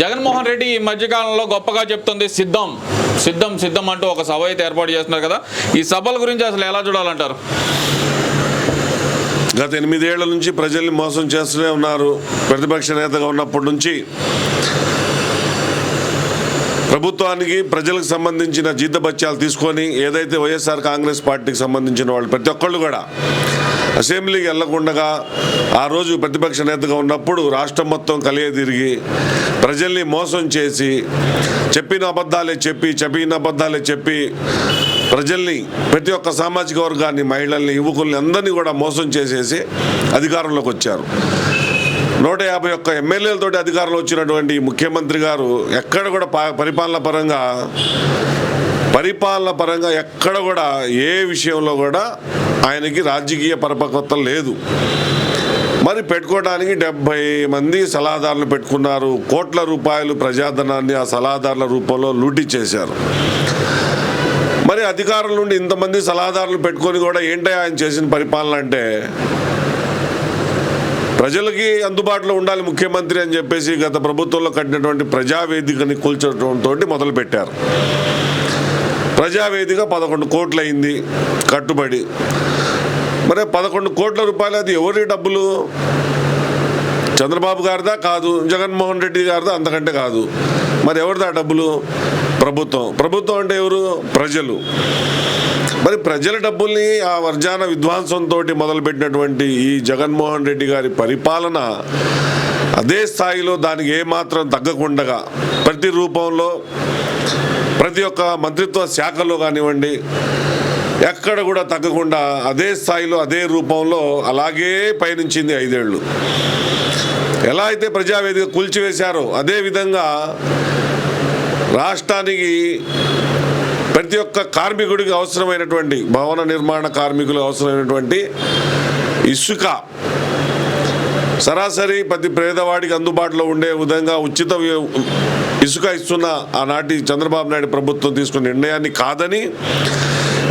జగన్మోహన్ రెడ్డి ఈ మధ్యకాలంలో గొప్పగా చెప్తుంది సిద్ధం సిద్ధం సిద్ధం అంటూ ఒక సభ అయితే ఏర్పాటు చేస్తున్నారు కదా. ఈ సభల గురించి అసలు ఎలా చూడాలంటారు? గత ఎనిమిదేళ్ళ నుంచి ప్రజల్ని మోసం చేస్తూనే ఉన్నారు. ప్రతిపక్ష నేతగా ఉన్నప్పటి నుంచి ప్రభుత్వానికి ప్రజలకు సంబంధించిన జీతభత్యాలు తీసుకొని ఏదైతే వైఎస్ఆర్ కాంగ్రెస్ పార్టీకి సంబంధించిన వాళ్ళు ప్రతి ఒక్కళ్ళు కూడా అసెంబ్లీకి వెళ్ళకుండా ఆ రోజు ప్రతిపక్ష నేతగా ఉన్నప్పుడు రాష్ట్రం మొత్తం కలియ తిరిగి ప్రజల్ని మోసం చేసి చెప్పిన అబద్ధాలే చెప్పి చెప్పిన అబద్ధాలే చెప్పి ప్రజల్ని ప్రతి ఒక్క సామాజిక వర్గాన్ని మహిళల్ని యువకుల్ని అందరినీ కూడా మోసం చేసేసి అధికారంలోకి వచ్చారు. నూట యాభై ఒక్క ఎమ్మెల్యేలతోటి అధికారంలో వచ్చినటువంటి ముఖ్యమంత్రి గారు ఎక్కడ కూడా పా- పరిపాలన పరంగా పరిపాలన పరంగా ఎక్కడ కూడా ఏ విషయంలో కూడా ఆయనకి రాజకీయ పరిపక్వత లేదు. మరి పెట్టుకోవడానికి డెబ్బై మంది సలహాదారులు పెట్టుకున్నారు. కోట్ల రూపాయలు ప్రజాధనాన్ని ఆ సలహాదారుల రూపంలో లూటీ చేశారు. మరి అధికారుల నుండి ఇంతమంది సలహాదారులు పెట్టుకొని కూడా ఏంటో ఆయన చేసిన పరిపాలన అంటే ప్రజలకి అందుబాటులో ఉండాలి ముఖ్యమంత్రి అని చెప్పేసి గత ప్రభుత్వంలో కట్టినటువంటి ప్రజావేదికని కూల్చడంతో మొదలుపెట్టారు. ప్రజావేదిక పదకొండు కోట్లు అయింది కట్టుబడి. మరి పదకొండు కోట్ల రూపాయలు అది ఎవరి డబ్బులు? చంద్రబాబు గారిదా కాదు జగన్మోహన్ రెడ్డి గారిదా? అంతకంటే కాదు. మరి ఎవరిదా డబ్బులు? ప్రభుత్వం. ప్రభుత్వం అంటే ఎవరు? ప్రజలు. మరి ప్రజల డబ్బుల్ని ఆ వర్జాన విధ్వంసంతో మొదలుపెట్టినటువంటి ఈ జగన్మోహన్ రెడ్డి గారి పరిపాలన అదే స్థాయిలో దానికి ఏమాత్రం తగ్గకుండగా ప్రతి రూపంలో ప్రతి ఒక్క మంత్రిత్వ శాఖలో కానివ్వండి ఎక్కడ కూడా తగ్గకుండా అదే స్థాయిలో అదే రూపంలో అలాగే పయనించింది ఐదేళ్ళు. ఎలా అయితే ప్రజావేదిక కూల్చివేశారో అదే విధంగా రాష్ట్రానికి ప్రతి ఒక్క కార్మికుడికి అవసరమైనటువంటి భవన నిర్మాణ కార్మికులకు అవసరమైనటువంటి ఇసుక సరాసరి ప్రతి పేదవాడికి అందుబాటులో ఉండే విధంగా ఉచిత ఇసుక ఇస్తున్న ఆనాటి చంద్రబాబు నాయుడు ప్రభుత్వం తీసుకున్న నిర్ణయాన్ని కాదని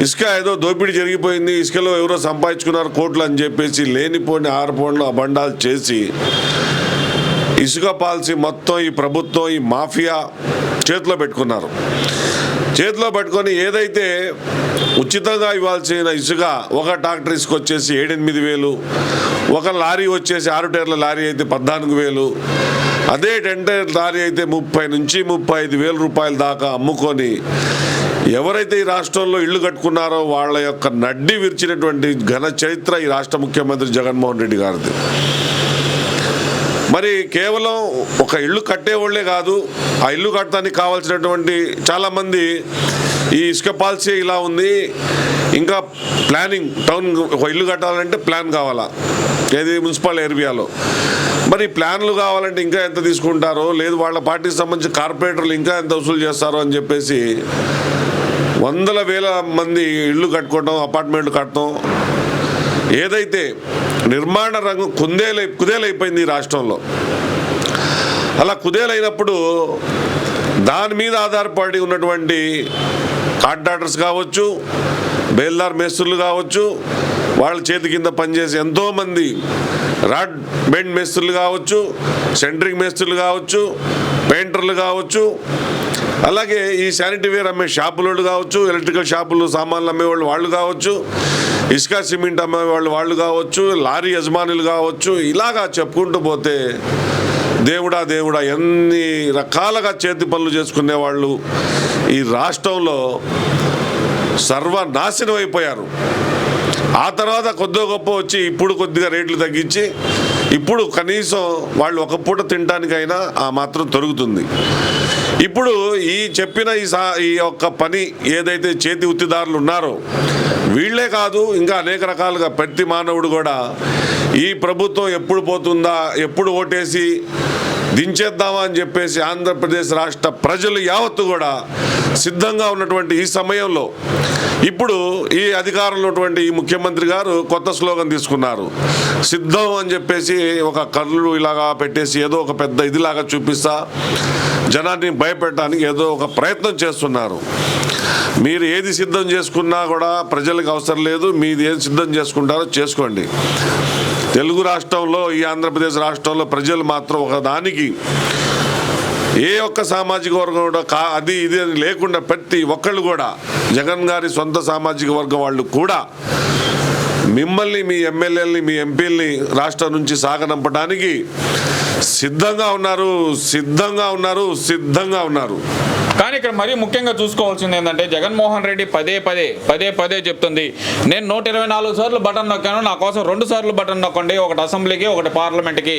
ఇసుక ఏదో దోపిడీ జరిగిపోయింది ఇసుకలో ఎవరో సంపాదించుకున్నారు కోట్లు అని చెప్పేసి లేనిపోని ఆరుపోండ్లు అబండాలు చేసి ఇసుక పాలసీ మొత్తం ఈ ప్రభుత్వం ఈ మాఫియా చేతిలో పెట్టుకున్నారు. చేతిలో పెట్టుకొని ఏదైతే ఉచితంగా ఇవ్వాల్సిన ఇసుక ఒక ట్రాక్టర్ ఇసుక వచ్చేసి ఏడెనిమిది వేలు ఒక లారీ వచ్చేసి ఆరు టైర్ల లారీ అయితే పద్నాలుగు వేలు అదే టెంటర్ దారి అయితే ముప్పై నుంచి ముప్పై ఐదు వేల రూపాయల దాకా అమ్ముకొని ఎవరైతే ఈ రాష్ట్రంలో ఇల్లు కట్టుకున్నారో వాళ్ళ యొక్క నడ్డి విరిచినటువంటి ఘన చరిత్ర ఈ రాష్ట్ర ముఖ్యమంత్రి జగన్మోహన్ రెడ్డి గారిది. మరి కేవలం ఒక ఇల్లు కట్టేవాళ్ళే కాదు ఆ ఇల్లు కట్టడానికి కావాల్సినటువంటి చాలామంది ఈ ఇసుక పాలసీ ఇలా ఉంది. ఇంకా ప్లానింగ్ టౌన్ ఒక ఇల్లు కట్టాలంటే ప్లాన్ కావాలా? ఏది మున్సిపల్ ఏరియాలో? మరి ప్లాన్లు కావాలంటే ఇంకా ఎంత తీసుకుంటారో? లేదు వాళ్ళ పార్టీకి సంబంధించి కార్పొరేటర్లు ఇంకా ఎంత వసూలు చేస్తారో అని చెప్పేసి వందల వేల మంది ఇల్లు కట్టుకోవడం అపార్ట్మెంట్లు కట్టడం. ఏదైతే నిర్మాణ రంగం కుందేలై కుదేలైపోయింది ఈ రాష్ట్రంలో. అలా కుదేలైనప్పుడు దాని మీద ఆధారపడి ఉన్నటువంటి కాంట్రాక్టర్స్ కావచ్చు బేల్దార్ మేస్త్రులు కావచ్చు వాళ్ళ చేతి కింద పనిచేసే ఎంతోమంది రాడ్ బెండ్ మేస్త్రులు కావచ్చు సెంట్రింగ్ మేస్త్రులు కావచ్చు పెయింటర్లు కావచ్చు అలాగే ఈ శానిటరీవేర్ అమ్మే షాపులోళ్ళు కావచ్చు ఎలక్ట్రికల్ షాపులు సామాన్లు అమ్మేవాళ్ళు వాళ్ళు కావచ్చు ఇసుక సిమెంట్ అమ్మేవాళ్ళు వాళ్ళు కావచ్చు లారీ యజమానులు కావచ్చు ఇలాగా చెప్పుకుంటూ పోతే దేవుడా దేవుడా ఎన్ని రకాలుగా చేతి పనులు చేసుకునే వాళ్ళు ఈ రాష్ట్రంలో సర్వనాశనం అయిపోయారు. ఆ తర్వాత కొద్దిగా గొప్ప వచ్చి ఇప్పుడు కొద్దిగా రేట్లు తగ్గించి ఇప్పుడు కనీసం వాళ్ళు ఒక పూట తినడానికైనా ఆ మాత్రం తొరుగుతుంది. ఇప్పుడు ఈ చెప్పిన ఈ సా ఈ యొక్క పని ఏదైతే చేతి ఉత్తిదారులు ఉన్నారో వీళ్ళే కాదు ఇంకా అనేక రకాలుగా ప్రతి మానవుడు కూడా ఈ ప్రభుత్వం ఎప్పుడు పోతుందా ఎప్పుడు ఓటేసి దించేద్దామా అని చెప్పేసి ఆంధ్రప్రదేశ్ రాష్ట్ర ప్రజలు యావత్తు కూడా సిద్ధంగా ఉన్నటువంటి ఈ సమయంలో ఇప్పుడు ఈ అధికారంలో ఉన్నటువంటి ఈ ముఖ్యమంత్రి గారు కొత్త స్లోగన్ తీసుకున్నారు. సిద్ధం అని చెప్పేసి ఒక కళ్ళు ఇలాగా పెట్టేసి ఏదో ఒక పెద్ద ఇదిలాగా చూపిస్తా జనాన్ని భయపెట్టడానికి ఏదో ఒక ప్రయత్నం చేస్తున్నారు. మీరు ఏది సిద్ధం చేసుకున్నా కూడా ప్రజలకు అవసరం లేదు మీది ఏది సిద్ధం చేసుకుంటారో చేసుకోండి. తెలుగు రాష్ట్రంలో ఈ ఆంధ్రప్రదేశ్ రాష్ట్రంలో ప్రజలు మాత్రం ఒక దానికి ఏ ఒక్క సామాజిక వర్గం కూడా కా అది ఇది అని లేకుండా ప్రతి ఒక్కళ్ళు కూడా జగన్ గారి సొంత సామాజిక వర్గం వాళ్ళు కూడా మిమ్మల్ని మీ ఎమ్మెల్యేలని మీ ఎంపీల్ని రాష్ట్రం నుంచి సాగనంపడానికి సిద్ధంగా ఉన్నారు సిద్ధంగా ఉన్నారు సిద్ధంగా ఉన్నారు. కానీ ఇక్కడ మరీ ముఖ్యంగా చూసుకోవాల్సింది ఏంటంటే జగన్మోహన్ రెడ్డి పదే పదే పదే పదే చెప్తుంది. నేను నూట ఇరవై నాలుగు సార్లు బటన్ నొక్కాను నా కోసం రెండు సార్లు బటన్ నొక్కండి ఒకటి అసెంబ్లీకి ఒకటి పార్లమెంట్కి.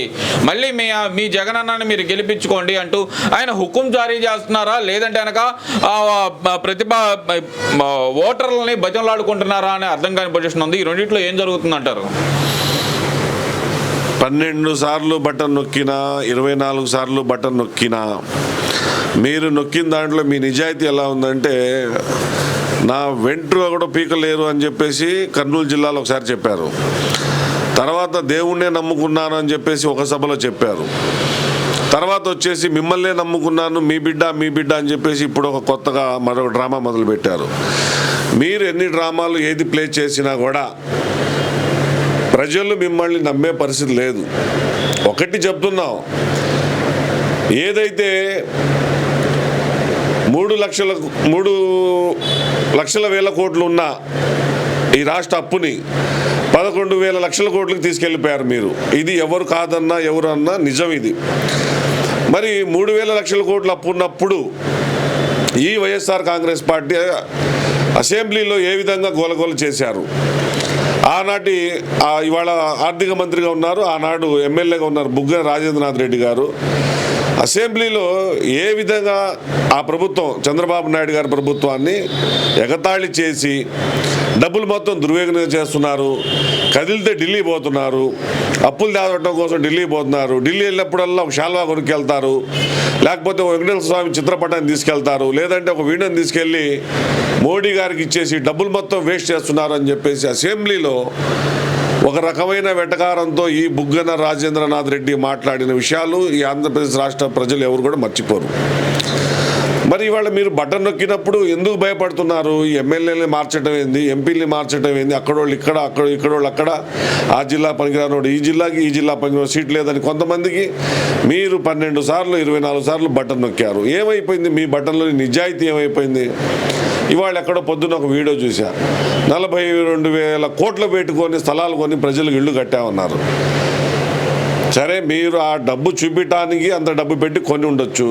మళ్ళీ మీ మీ జగన్ అన్నని మీరు గెలిపించుకోండి అంటూ ఆయన హుకుం జారీ చేస్తున్నారా? లేదంటే అనక ప్రతిభ ఓటర్లని భజనలాడుకుంటున్నారా అని అర్థం కాని పొజిషన్ ఉంది. ఈ రెండిట్లో ఏం జరుగుతుందంటారు? పన్నెండు సార్లు బటన్ నొక్కినా ఇరవై నాలుగు సార్లు బటన్ నొక్కినా మీరు నొక్కిన దాంట్లో మీ నిజాయితీ ఎలా ఉందంటే నా వెంట్రు కూడా పీకలేరు అని చెప్పేసి కర్నూలు జిల్లాలో ఒకసారి చెప్పారు. తర్వాత దేవుణ్ణే నమ్ముకున్నాను అని చెప్పేసి ఒక సభలో చెప్పారు. తర్వాత వచ్చేసి మిమ్మల్నే నమ్ముకున్నాను మీ బిడ్డ మీ బిడ్డ అని చెప్పేసి ఇప్పుడు ఒక కొత్తగా మరొక డ్రామా మొదలుపెట్టారు. మీరు ఎన్ని డ్రామాలు ఏది ప్లే చేసినా కూడా ప్రజలు మిమ్మల్ని నమ్మే పరిస్థితి లేదు. ఒకటి చెప్తున్నాం. ఏదైతే మూడు లక్షల మూడు లక్షల వేల కోట్లు ఉన్న ఈ రాష్ట్ర అప్పుని పదకొండు వేల లక్షల కోట్లకు తీసుకెళ్ళిపోయారు మీరు. ఇది ఎవరు కాదన్నా ఎవరు అన్నా నిజం ఇది. మరి మూడు వేల లక్షల కోట్లు అప్పు ఉన్నప్పుడు ఈ వైఎస్ఆర్ కాంగ్రెస్ పార్టీ అసెంబ్లీలో ఏ విధంగా గోలగోలు చేశారు? ఆనాటి ఇవాళ ఆర్థిక మంత్రిగా ఉన్నారు. ఆనాడు ఎమ్మెల్యేగా ఉన్నారు బుగ్గన రాజేంద్రనాథ్ రెడ్డి గారు. అసెంబ్లీలో ఏ విధంగా ఆ ప్రభుత్వం చంద్రబాబు నాయుడు గారి ప్రభుత్వాన్ని ఎగతాళి చేసి డబ్బులు మొత్తం దుర్వినియోగం చేస్తున్నారు కదిలితే ఢిల్లీ పోతున్నారు అప్పులు తేవటం కోసం ఢిల్లీ పోతున్నారు ఢిల్లీ వెళ్ళినప్పుడల్లా ఒక శాల్వా కొనుక్కెళ్తారు లేకపోతే ఒక వెంకటేశ్వర స్వామి చిత్రపటాన్ని తీసుకెళ్తారు లేదంటే ఒక వీణను తీసుకెళ్ళి మోడీ గారికి ఇచ్చేసి డబ్బులు మొత్తం వేస్ట్ చేస్తున్నారు అని చెప్పేసి అసెంబ్లీలో ఒక రకమైన వెటకారంతో ఈ బుగ్గన రాజేంద్రనాథ్ రెడ్డి మాట్లాడిన విషయాలు ఈ ఆంధ్రప్రదేశ్ రాష్ట్ర ప్రజలు ఎవరు కూడా మర్చిపోరు. మరి ఇవాళ మీరు బటన్ నొక్కినప్పుడు ఎందుకు భయపడుతున్నారు? ఈ ఎమ్మెల్యేని మార్చడం ఏంది? ఎంపీని మార్చడం ఏంది? అక్కడోళ్ళు ఇక్కడ అక్కడ ఇక్కడోళ్ళు అక్కడ ఆ జిల్లా పనికిరానోడు ఈ జిల్లాకి ఈ జిల్లా పనికిరాను సీట్ లేదని కొంతమందికి మీరు పన్నెండు సార్లు ఇరవై నాలుగు సార్లు బటన్ నొక్కారు. ఏమైపోయింది? మీ బటన్లో నిజాయితీ ఏమైపోయింది? ఇవాళ ఎక్కడో పొద్దున్న ఒక వీడియో చూశారు నలభై రెండు వేల కోట్లు పెట్టుకొని స్థలాలు కొని ప్రజలకు ఇళ్ళు కట్టామన్నారు. సరే మీరు ఆ డబ్బు చూపించడానికి అంత డబ్బు పెట్టి కొని ఉండొచ్చు.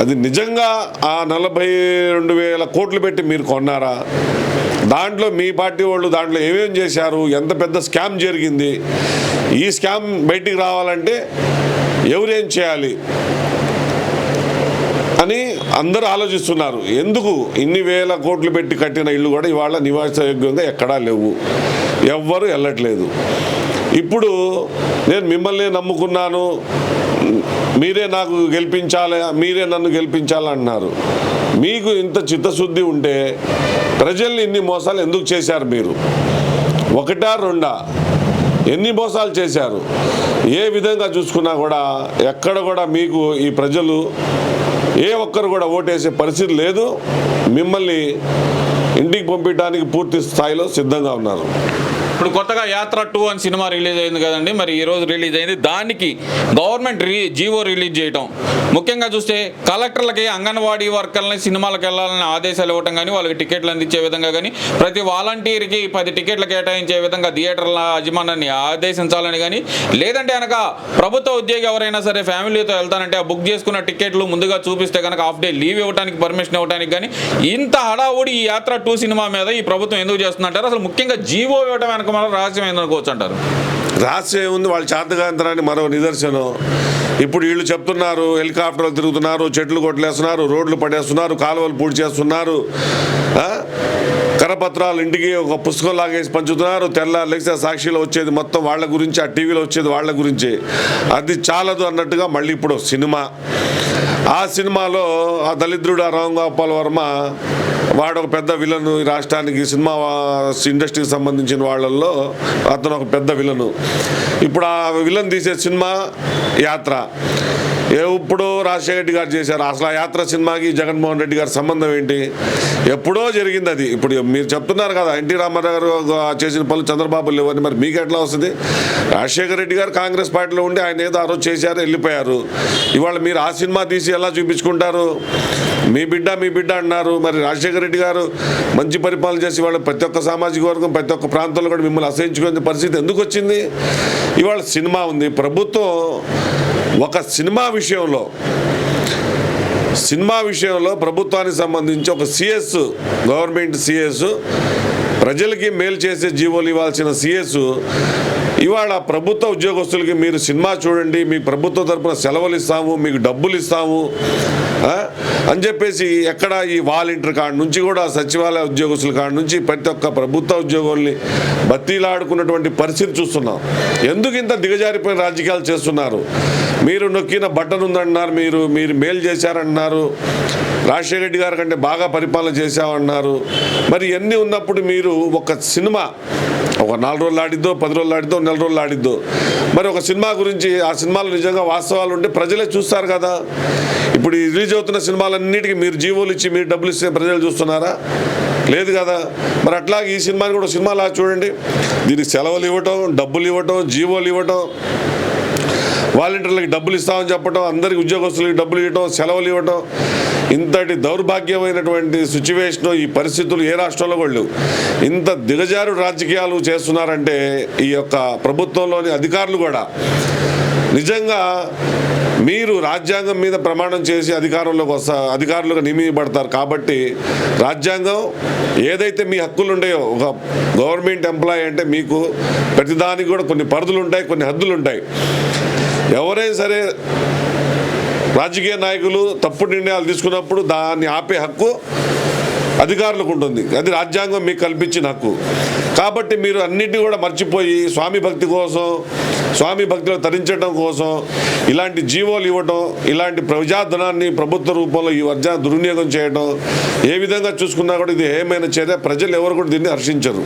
అది నిజంగా ఆ నలభై రెండు వేల కోట్లు పెట్టి మీరు కొన్నారా? దాంట్లో మీ పార్టీ వాళ్ళు దాంట్లో ఏమేమి చేశారు? ఎంత పెద్ద స్కామ్ జరిగింది? ఈ స్కామ్ బయటికి రావాలంటే ఎవరేం చేయాలి? అని అందరూ ఆలోచిస్తున్నారు. ఎందుకు ఇన్ని వేల కోట్లు పెట్టి కట్టిన ఇల్లు కూడా ఇవాళ నివాసయోగ్యంగా ఎక్కడా లేవు. ఎవ్వరు వెళ్ళట్లేదు ఇప్పుడు నేను మిమ్మల్ని నమ్ముకున్నాను. మీరే నాకు గెలిపించాలి మీరే నన్ను గెలిపించాలన్నారు. మీకు ఇంత చిత్తశుద్ధి ఉంటే ప్రజల్ని ఇన్ని మోసాలు ఎందుకు చేశారు మీరు? ఒకటా రెండా? ఎన్ని మోసాలు చేశారు? ఏ విధంగా చూసుకున్నా కూడా ఎక్కడ కూడా మీకు ఈ ప్రజలు ఏ ఒక్కరు కూడా ఓటేసే పరిస్థితి లేదు. మిమ్మల్ని ఇంటికి పంపించడానికి పూర్తి స్థాయిలో సిద్ధంగా ఉన్నారు. ఇప్పుడు కొత్తగా యాత్ర టూ అని సినిమా రిలీజ్ అయింది కదండి. మరి ఈరోజు రిలీజ్ అయింది. దానికి గవర్నమెంట్ రీ జీవో రిలీజ్ చేయటం. ముఖ్యంగా చూస్తే కలెక్టర్లకి అంగన్వాడీ వర్కర్లని సినిమాలకు వెళ్ళాలని ఆదేశాలు ఇవ్వటం కానీ వాళ్ళకి టికెట్లు అందించే విధంగా కానీ ప్రతి వాలంటీర్కి పది టికెట్లు కేటాయించే విధంగా థియేటర్ల యజమానాన్ని ఆదేశించాలని కానీ లేదంటే కనుక ప్రభుత్వ ఉద్యోగి ఎవరైనా సరే ఫ్యామిలీతో వెళ్తానంటే ఆ బుక్ చేసుకున్న టికెట్లు ముందుగా చూపిస్తే కనుక హాఫ్ డే లీవ్ ఇవ్వడానికి పర్మిషన్ ఇవ్వడానికి కానీ ఇంత హడావుడి ఈ యాత్ర టూ సినిమా మీద ఈ ప్రభుత్వం ఎందుకు చేస్తుందంటారు? అసలు ముఖ్యంగా జీవో ఇవ్వడం వెనక మన రహస్యం ఏందనుకోవచ్చు అంటారు రహస్యం ఉంది వాళ్ళ చేతగాంతరాన్ని మరో నిదర్శనం. ఇప్పుడు వీళ్ళు చెప్తున్నారు హెలికాప్టర్లు తిరుగుతున్నారు చెట్లు కొట్టలేస్తున్నారు రోడ్లు పడేస్తున్నారు కాలువలు పూడి చేస్తున్నారు. కరపత్రాలు ఇంటికి ఒక పుస్తకం లాగేసి పంచుతున్నారు. తెల్ల లెక్సా సాక్షిలో వచ్చేది మొత్తం వాళ్ళ గురించి ఆ టీవీలో వచ్చేది వాళ్ళ గురించి. అది చాలదు అన్నట్టుగా మళ్ళీ ఇప్పుడు సినిమా. ఆ సినిమాలో ఆ దళిద్రుడు ఆ రామ్ గోపాల్ వర్మ వాడు ఒక పెద్ద విలన్ ఈ రాష్ట్రానికి సినిమా ఇండస్ట్రీకి సంబంధించిన వాళ్ళల్లో అతను ఒక పెద్ద విలను. ఇప్పుడు ఆ విలన్ తీసే సినిమా యాత్ర. ఎప్పుడో రాజశేఖర రెడ్డి గారు చేశారు. అసలు ఆ యాత్ర సినిమాకి జగన్మోహన్ రెడ్డి గారి సంబంధం ఏంటి? ఎప్పుడో జరిగింది అది ఇప్పుడు మీరు చెప్తున్నారు కదా ఎన్టీ రామారావు గారు చేసిన పనులు చంద్రబాబు లేవని మరి మీకు ఎట్లా వస్తుంది? రాజశేఖర రెడ్డి గారు కాంగ్రెస్ పార్టీలో ఉండి ఆయన ఏదో ఆ రోజు చేశారు వెళ్ళిపోయారు. ఇవాళ మీరు ఆ సినిమా తీసి ఎలా చూపించుకుంటారు? మీ బిడ్డ మీ బిడ్డ అన్నారు. మరి రాజశేఖర రెడ్డి గారు మంచి పరిపాలన చేసి వాళ్ళు ప్రతి ఒక్క సామాజిక వర్గం ప్రతి ఒక్క ప్రాంతంలో కూడా మిమ్మల్ని అసహించుకునే పరిస్థితి ఎందుకు వచ్చింది? ఇవాళ సినిమా ఉంది. ప్రభుత్వం ఒక సినిమా విషయంలో సినిమా విషయంలో ప్రభుత్వానికి సంబంధించి ఒక సిఎస్ గవర్నమెంట్ సిఎస్ ప్రజలకి మేలు చేసే జీవోలు ఇవ్వాల్సిన సిఎస్ ఇవాళ ప్రభుత్వ ఉద్యోగస్తులకి మీరు సినిమా చూడండి మీ ప్రభుత్వ తరపున సెలవులు ఇస్తాము మీకు డబ్బులు ఇస్తాము అని చెప్పేసి ఎక్కడ ఈ వాలంటీర్ కాడ నుంచి కూడా సచివాలయ ఉద్యోగస్తుల కాడ నుంచి ప్రతి ఒక్క ప్రభుత్వ ఉద్యోగుల్ని బత్తీలాడుకున్నటువంటి పరిస్థితి చూస్తున్నాం. ఎందుకు ఇంత దిగజారిపోయిన రాజకీయాలు చేస్తున్నారు? మీరు నొక్కిన బటన్ ఉందన్నారు మీరు మీరు మేలు చేశారన్నారు రాజశేఖర రెడ్డి గారి కంటే బాగా పరిపాలన చేశామన్నారు మరి ఎన్ని ఉన్నప్పుడు మీరు ఒక సినిమా ఒక నాలుగు రోజులు ఆడిద్దో పది రోజులు ఆడిద్దో నెల రోజులు ఆడిద్దో. మరి ఒక సినిమా గురించి ఆ సినిమాలో నిజంగా వాస్తవాలు ఉంటే ప్రజలే చూస్తారు కదా. ఇప్పుడు రిలీజ్ అవుతున్న సినిమాలన్నిటికీ మీరు జీవోలు ఇచ్చి మీరు డబ్బులు ఇస్తే ప్రజలు చూస్తున్నారా? లేదు కదా. మరి అట్లాగే ఈ సినిమాని కూడా సినిమాలా చూడండి. దీనికి సెలవులు ఇవ్వటం డబ్బులు ఇవ్వటం జీవోలు ఇవ్వటం వాలంటీర్లకు డబ్బులు ఇస్తామని చెప్పడం అందరికి ఉద్యోగస్తులకి డబ్బులు ఇవ్వటం సెలవులు ఇవ్వటం ఇంతటి దౌర్భాగ్యమైనటువంటి సిచ్యువేషన్ ఈ పరిస్థితులు ఏ రాష్ట్రంలో వాళ్ళు ఇంత దిగజారు రాజకీయాలు చేస్తున్నారంటే ఈ యొక్క ప్రభుత్వంలోని అధికారులు కూడా. నిజంగా మీరు రాజ్యాంగం మీద ప్రమాణం చేసి అధికారంలోకి వస్తా అధికారులుగా నియమించబడతారు కాబట్టి రాజ్యాంగం ఏదైతే మీ హక్కులు ఉంటాయో ఒక గవర్నమెంట్ ఎంప్లాయీ అంటే మీకు ప్రతిదానికి కూడా కొన్ని పరిధులు ఉంటాయి కొన్ని హద్దులు ఉంటాయి. ఎవరైనా సరే రాజకీయ నాయకులు తప్పుడు నిర్ణయాలు తీసుకున్నప్పుడు దాన్ని ఆపే హక్కు అధికారులకు ఉంటుంది. అది రాజ్యాంగం మీకు కల్పించిన హక్కు. కాబట్టి మీరు అన్నిటిని కూడా మర్చిపోయి స్వామి భక్తి కోసం స్వామి భక్తిలో తరించడం కోసం ఇలాంటి జీవోలు ఇవ్వటం ఇలాంటి ప్రజాధనాన్ని ప్రభుత్వ రూపంలో ఈ వర్జా దుర్వినియోగం చేయడం ఏ విధంగా చూసుకున్నా కూడా ఇది ఏమైనా చర్య ప్రజలు ఎవరు కూడా దీన్ని హర్షించరు.